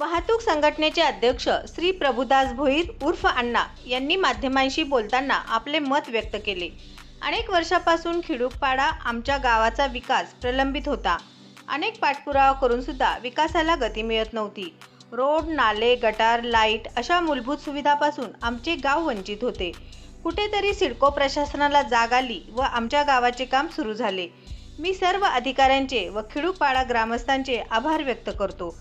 वाहतूक संघटनेचे अध्यक्ष श्री प्रभुदास भोईर उर्फ अण्णा यांनी माध्यमांशी बोलताना आपले मत व्यक्त केले. अनेक वर्षापासून खिडूकपाडा आमच्या गावाचा विकास प्रलंबित होता. अनेक पाठपुरावा करून सुद्धा विकासाला गती मिळत नव्हती. रोड नाले गटार लाइट अशा मूलभूत सुविधापासून आमचे गाव वंचित होते. कुठेतरी सिडको प्रशासनाला जाग आली व आमच्या गावाचे काम सुरू झाले. मी सर्व अधिकाऱ्यांचे व खिडूकपाडा ग्रामस्थांचे आभार व्यक्त करतो.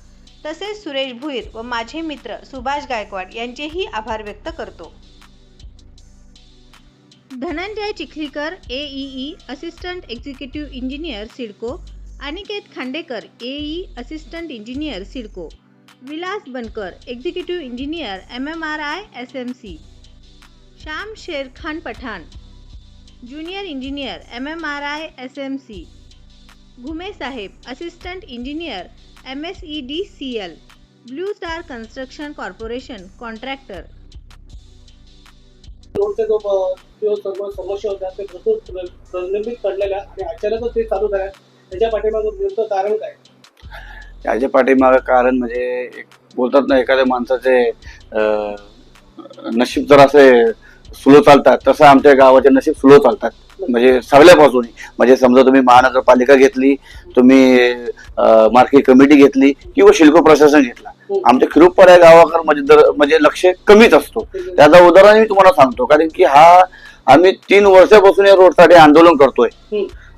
तसेच सुरेश भुईर व माझे मित्र सुभाष गायकवाड यांचेही आभार व्यक्त करतो. Dhananjay Chikhlikar AEE assistant executive engineer CIDCO Aniket Khandekar AE assistant engineer CIDCO Vilas Bankar executive engineer M M R I S M C Shyam Sherkhan Pathan junior engineer M M R I S M C Ghume Saheb assistant engineer M S E D C L blue star construction corporation contractor रोडचे जो जो सर्व समस्या होत्या ते भरपूर प्र- प्रलंबित पडलेल्या आणि अचानकच ते चालू झाल्या. त्याच्या पाठीमागं नेमकं कारण काय? याच्या पाठीमागं कारण म्हणजे एक बोलतात ना एखाद्या माणसाचे अं, नशीब जर असे स्लो चालतात तसं आमच्या गावाचे नशीब स्लो चालतात. म्हणजे सगळ्यापासून म्हणजे समजा तुम्ही महानगरपालिका घेतली तुम्ही मार्केट कमिटी घेतली किंवा शिल्प प्रशासन घेतला. आमच्या खिरूपपाड्या गावाकडे म्हणजे म्हणजे लक्ष कमीच असतो. त्याचं उदाहरण मी तुम्हाला सांगतो. कारण की हा आम्ही तीन वर्षापासून या रोडसाठी आंदोलन करतोय.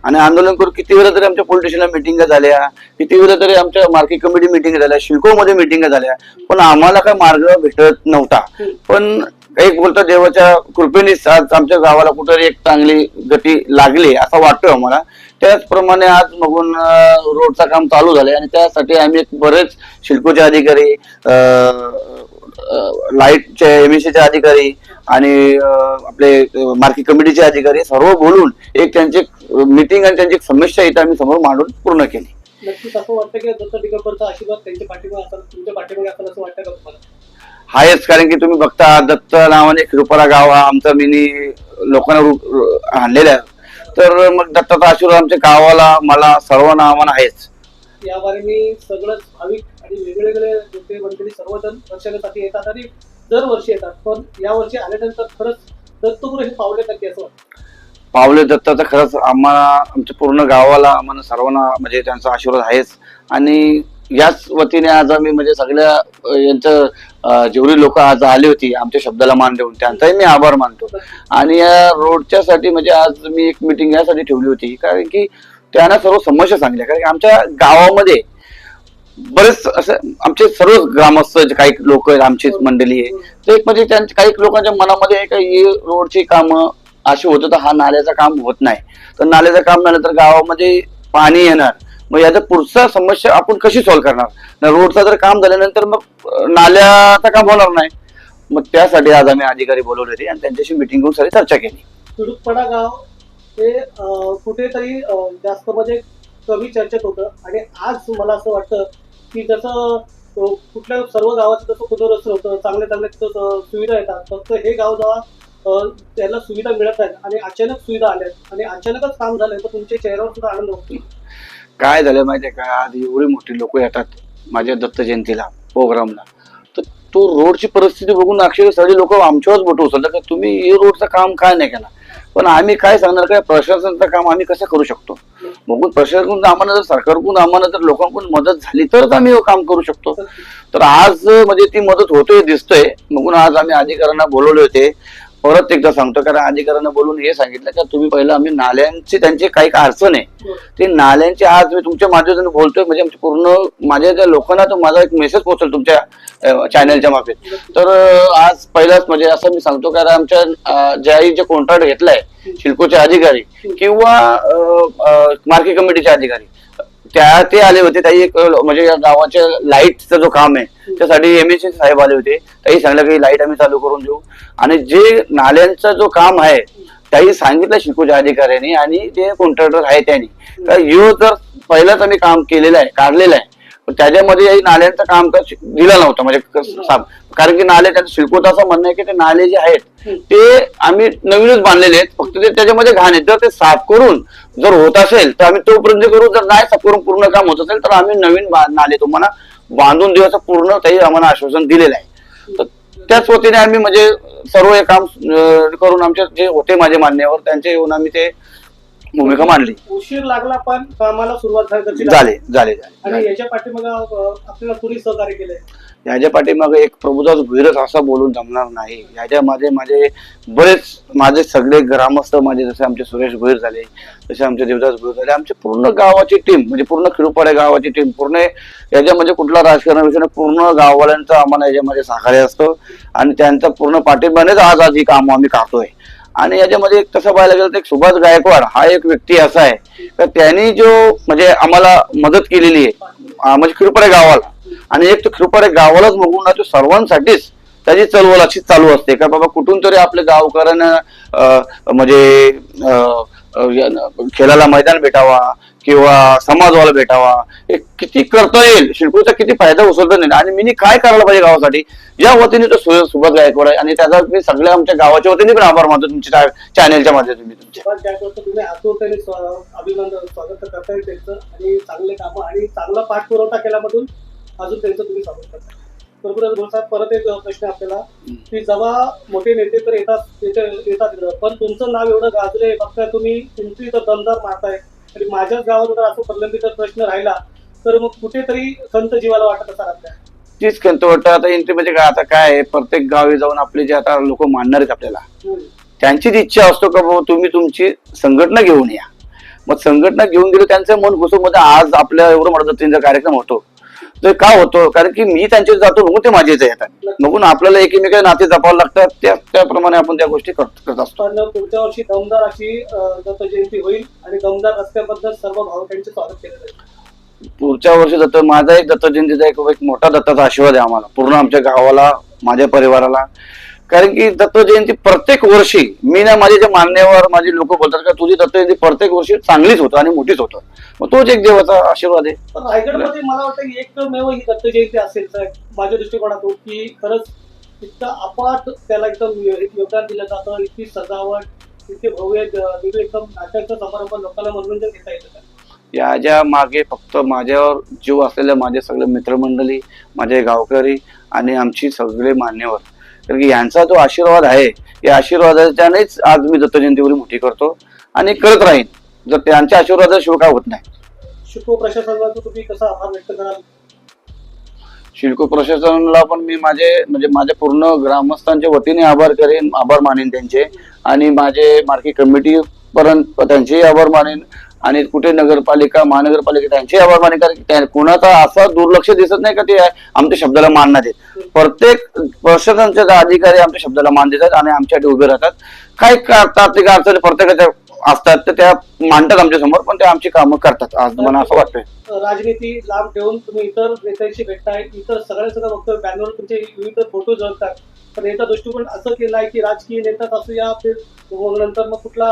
आणि आंदोलन करून किती वेळा तरी आमच्या पोलीस स्टेशनला मिटिंग झाल्या किती वेळा तरी आमच्या मार्केट कमिटी मिटिंग झाल्या शिल्कोमध्ये मिटिंग झाल्या. पण आम्हाला काय मार्ग भेटत नव्हता. पण एक बोलता देवाच्या कृपेने आज आमच्या गावाला कुठेतरी एक चांगली गती लागली असं वाटतोय आम्हाला. त्याचप्रमाणे आज बघून रोडचं काम चालू झालंय आणि त्यासाठी आम्ही एक बरेच शिल्कोचे अधिकारी लाईटचे एमएससीचे अधिकारी आणि आपले मार्केट कमिटीचे अधिकारी सर्व बोलून एक त्यांची मिटिंग आणि त्यांची एक समस्या इथं आम्ही समोर मांडून पूर्ण केली. नक्कीच असं वाटतं की दत्त दिगंबरचा आशीर्वाद त्यांच्या पाठीमागे असेल तुमच्या पाठीमागे असं वाटतं का तुम्हाला? आहेच कारण की तुम्ही बघता दत्त नावाने कृपरा गाव हा आमचा मिनी लोकांना आणलेला आहे. तर मग दत्ताचा आशीर्वाद आमच्या गावाला मला सर्वांना आम्हाला आहेच याबारे मी सगळंच भाविक आणि वेगवेगळे मंडळी सर्वजण दर्शनासाठी येतात आणि दरवर्षी येतात. पण यावर्षी आल्यानंतर खरंच दत्तगुरु हे पावले नक्की असं पावले दत्ताचा खरंच आम्हाला आमच्या पूर्ण गावाला आम्हाला सर्वांना म्हणजे त्यांचा आशीर्वाद आहेच आणि याच वतीने आज आम्ही म्हणजे सगळ्या यांचं जेवढी लोक आज आली होती आमच्या शब्दाला मान देऊन त्यांचाही मी आभार मानतो. आणि या रोडच्या साठी म्हणजे आज मी एक मिटिंग यासाठी ठेवली होती कारण की त्यांना सर्व समस्या सांगल्या कारण की आमच्या गावामध्ये बरेच असं आमचे सर्व ग्रामस्थ जे काही लोक आहेत आमची मंडळी आहे ते एक म्हणजे त्यांच्या काही लोकांच्या मनामध्ये काही रोडची कामं अशी होत तर हा नाल्याचं काम होत नाही. तर नाल्याचं काम झालं तर गावामध्ये पाणी येणार. मग याचा पुढचा समस्या आपण कशी सॉल्व्ह करणार? रोडचा रोडचं जर काम झाल्यानंतर मग नाल्याचं काम होणार नाही. मग त्यासाठी आज आम्ही अधिकारी बोलवले होते आणि त्यांच्याशी मिटिंग घेऊन सारी चर्चा केली. तुडुकपडा गाव हे कुठेतरी जास्त म्हणजे कमी चर्चेत होतं. आणि आज मला असं वाटतं की जसं कुठल्या सर्व गावाचं जसं कुदरस्त होतं चांगल्या चांगल्या सुविधा येतात. फक्त हे गाव जेव्हा त्याला त्यांना सुविधा मिळत आहेत आणि अचानक सुविधा आल्या आणि अचानकच काम झालंय तर तुमच्या चेहऱ्यावर सुद्धा आनंद होतो. काय झालं माहितीये का? आज एवढी मोठी लोक येतात माझ्या दत्त जयंतीला प्रोग्रामला. तर तो रोडची परिस्थिती बघून अक्षरशः सगळे लोक आमच्यावरच बोट उचलतात. का तुम्ही हे रोडचं काम काय नाही केलं? पण आम्ही काय सांगणार? काय प्रशासनाचं काम आम्ही कसं करू शकतो? बघून प्रशासनाकडून आम्हाला जर सरकारकडून आम्हाला जर लोकांकडून मदत झाली तरच आम्ही काम करू शकतो. तर आज म्हणजे ती मदत होतोय दिसतोय. बघून आज आम्ही अधिकाऱ्यांना बोलवले होते. परत एकदा सांगतो कारण अधिकाऱ्यांना बोलून हे सांगितलं का तुम्ही पहिलं आम्ही नाल्यांची त्यांची काही अडचण आहे. ते नाल्यांचे आज मी तुमच्या माध्यमातून बोलतोय म्हणजे पूर्ण माझ्या त्या लोकांना तो माझा एक मेसेज पोहोचल तुमच्या चॅनलच्या मार्फत तर आज पहिलाच म्हणजे असं मी सांगतो कारण आमच्या ज्याही जे कॉन्ट्रॅक्ट घेतलाय शिल्कोचे अधिकारी किंवा मार्केट कमिटीचे अधिकारी त्या ते आले होते त्याही एक म्हणजे या गावाच्या लाईटचा जो काम आहे त्यासाठी एम एस साहेब आले होते. त्याही सांगितलं की लाइट आम्ही चालू करून देऊ. आणि जे नाल्यांचं जो काम आहे त्याही सांगितलं शिकूच्या अधिकाऱ्यांनी आणि जे कॉन्ट्रॅक्टर आहे त्यांनी. तर ह्यो तर पहिलाच आम्ही काम केलेलं आहे काढलेलं आहे पण त्याच्यामध्ये नाल्यांचं काम दिलं नव्हतं म्हणजे कारण की नाले त्याचं शिल्पोचं असं म्हणणं आहे की ते नाले जे आहेत ते आम्ही नवीनच बांधलेले आहेत. फक्त ते त्याच्यामध्ये घाण आहेत. जर ते साफ करून जर होत असेल तर आम्ही तोपर्यंत करू. जर नाही साफ करून पूर्ण काम होत असेल तर आम्ही नवीन नाले तुम्हाला बांधून देण्याचं पूर्ण काही आम्हाला आश्वासन दिलेलं आहे. तर त्याच वतीने आम्ही म्हणजे सर्व हे काम करून आमचे जे होते माझे मान्यवर त्यांचे येऊन आम्ही ते भूमिका मांडली. उशीर लागला पण कामाला सुरुवात झाली झाले झाले आणि याच्या पाठीमागे आपल्याला कुणी सहकार्य केलंय? याच्या पाठीमागे एक प्रभुदास भुईरच असं बोलून जमणार नाही. याच्यामध्ये माझे बरेच माझे सगळे ग्रामस्थ माझे जसे आमचे सुरेश भुईर झाले जसे आमचे देवदास भुईर झाले आमची पूर्ण गावाची टीम म्हणजे पूर्ण खिरुपाडे गावाची टीम पूर्ण याच्यामध्ये कुठला राजकारणाविषयी पूर्ण गाववाल्यांचं आम्हाला याच्यामध्ये सहकार्य असतं. आणि त्यांचा पूर्ण पाठिंब्यानेच आज आज ही कामं आम्ही करतोय. आणि याच्यामध्ये एक तसं पाहायला गेलं तर एक सुभाष गायकवाड हा एक व्यक्ती असा आहे. तर त्यांनी जो म्हणजे आम्हाला मदत केलेली आहे म्हणजे खिरपडे गावाला. आणि एक तो खिरपडे गावालाच बघून तो सर्वांसाठीच त्याची चळवळ अशी चालू असते. का बाबा कुठून तरी आपल्या गावकऱ्यांना म्हणजे खेळाला मैदान भेटावा किंवा समाजवाला भेटावा हे किती करता येईल शिल्पूचा किती फायदा उचलता येईल आणि मी काय करायला पाहिजे गावासाठी? या वतीने तो सु- सुभाष गायकवाड आहे. आणि त्याचा मी सगळ्या आमच्या गावाच्या वतीने पण आभार मानतो तुमच्या चॅनेलच्या माध्यमातून. मी तुमच्या अभिनंदन स्वागत करताय त्यांचं. आणि चांगले काम आणि चांगला पाठपुरवठा केल्यामधून अजून त्यांचं तुम्ही स्वागत करता बोलतात परत एक प्रश्न आपल्याला. की जेव्हा मोठे नेते तर येतात येते- येतात पण तुमचं नाव एवढं गाजले बघताय तुम्ही तुमची तर दमदार मारताय. आणि माझ्याच गावात जर असं प्रलंबित प्रश्न राहिला तर मग कुठेतरी संत जीवाला वाटत असणार आपल्या. तीच खंत वाटतं आता यांची म्हणजे काय? आता काय प्रत्येक गावी जाऊन आपले जे आता लोक मानणार आहेत आपल्याला. त्यांचीच इच्छा असतो का बाबा तुम्ही तुमची संघटना घेऊन या? मग संघटना घेऊन गेलो त्यांचं मन घुसून मध्ये आज आपल्या एवढं दत्तींचा कार्यक्रम होतो. तर का होतो? कारण की मी त्यांचे जातो बघून ते माझे इथे येतात बघून आपल्याला एकमेकांचे नाते जपावं लागतात त्या त्याप्रमाणे आपण त्या गोष्टी करत असतो. पण पुढच्या वर्षी दमदार अशी दत्त जयंती होईल आणि दमदार रस्त्याबद्दल सर्व भावकांचे स्वागत केलं जाईल. पुढच्या वर्षी दत्त माझा एक दत्त जयंतीचा एक मोठा दत्ताचा आशीर्वाद आहे आम्हाला. पूर्ण आमच्या गावाला माझ्या परिवाराला. कारण की दत्त जयंती प्रत्येक वर्षी मी ना माझे जे मान्यवर माझे लोक बोलतात का तुझी दत्त जयंती प्रत्येक वर्षी चांगलीच होतं आणि मोठीच होतं. मग तोच एक देवाचा आशीर्वाद आहे. रायगडमध्ये मला वाटतं की एकमेव ही दत्त जयंती असेल माझ्या दृष्टिकोनातून की खरंच इतकं अपाट त्याला एकदम एक योगदान दिलं जातं इतकी सजावट इतके भव्य एकदम नाट्याचं समारंभ लोकांना मनोरंजन घेता येतं. याच्या मागे फक्त माझ्यावर जीव असलेले माझे सगळे मित्रमंडळी माझे गावकरी आणि आमची सगळे मान्यवर कारण की यांचा जो आशीर्वाद आहे या आशीर्वादाच्यानेच आज मी दत्त जयंती एवढी मोठी करतो आणि करत राहीन. जर त्यांच्या आशीर्वादाशिवाय काय होत नाही. शिको प्रशासनाचा तुम्ही कसा आभार व्यक्त कराल? शिल्को प्रशासनाला पण मी माझे म्हणजे माझ्या पूर्ण ग्रामस्थांच्या वतीने आभार करेन आभार मानेन त्यांचे. आणि माझे मार्केट कमिटी पर्यंत त्यांचेही आभार मानेन. आणि कुठे नगरपालिका महानगरपालिका त्यांचे आभार मानेन कोणाचा असा दुर्लक्ष दिसत नाही का ते आमच्या शब्दाला मान नाही देत. प्रत्येक प्रशासनाचे अधिकारी आमच्या शब्दाला मान देतात आणि आमच्यासाठी उभे राहतात. काही करतात ते अडचणी प्रत्येकाच्या असतात तर त्या मांडतात आमच्यासमोर पण ते आमची कामं करतात. आज मला असं वाटतंय. राजनीती लांब ठेवून तुम्ही इतर नेत्यांशी भेटताय इतर सगळ्या सगळं बघतोय बॅनर तुमचे विविध फोटो जळतात पण याचा दृष्टिकोन असं केलाय की राजकीय नेता असू या नंतर मग कुठला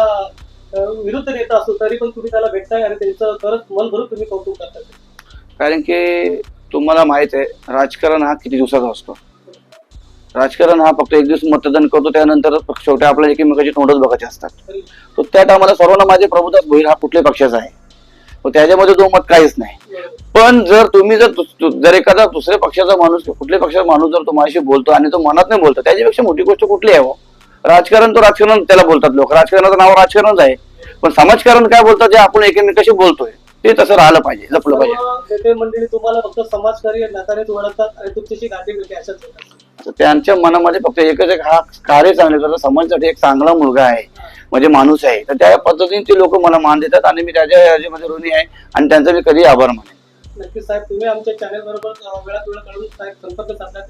विरुद्ध नेता असो तरी पण तुम्ही त्याला भेटताय आणि त्यांचं खरंच मन भरून तुम्ही कौतुक करताय. कारण की तुम्हाला माहीत आहे राजकारण हा किती दिवसाचा असतो. राजकारण हा फक्त एक दिवस मतदान करतो त्यानंतर शेवटी आपल्याला एकमेकाची तोंडच बघायचे असतात. तरी त्या टायमाला सर्वांना माझे प्रभुदास भोईर हा कुठल्याही पक्षाचा आहे. त्याच्यामध्ये तो मत काहीच नाही. पण जर तुम्ही जर जर एखादा दुसऱ्या पक्षाचा माणूस किंवा कुठल्याही पक्षाचा माणूस जर तुम्हाला बोलतो आणि तो मनात नाही बोलतो त्याच्यापेक्षा मोठी गोष्ट कुठली आहे हो? राजकारण तो राजकारण त्याला बोलतात लोक. राजकारणाचं नाव राजकारणच आहे. पण समाजकारण काय बोलतात जे आपण एकमेकाशी बोलतोय ते तसं राहिलं पाहिजे जपलं पाहिजे. मंडळी तुम्हाला फक्त समाजकार्य आणि तुमच्याशी गाठी अशाच त्यांच्या मनामध्ये फक्त एकच एक हा कार्य चांगले करतो समाजासाठी एक चांगला मुलगा आहे म्हणजे माणूस आहे. तर त्या पद्धतीने ते लोक मला मान देतात आणि मी त्याच्या याच्यामध्ये ऋणी आहे आणि त्यांचा मी कधी आभार मानेन. नक्कीच साहेब तुम्ही आमच्या चॅनल बरोबर वेळात वेळ काढून साहेब संपर्क साधला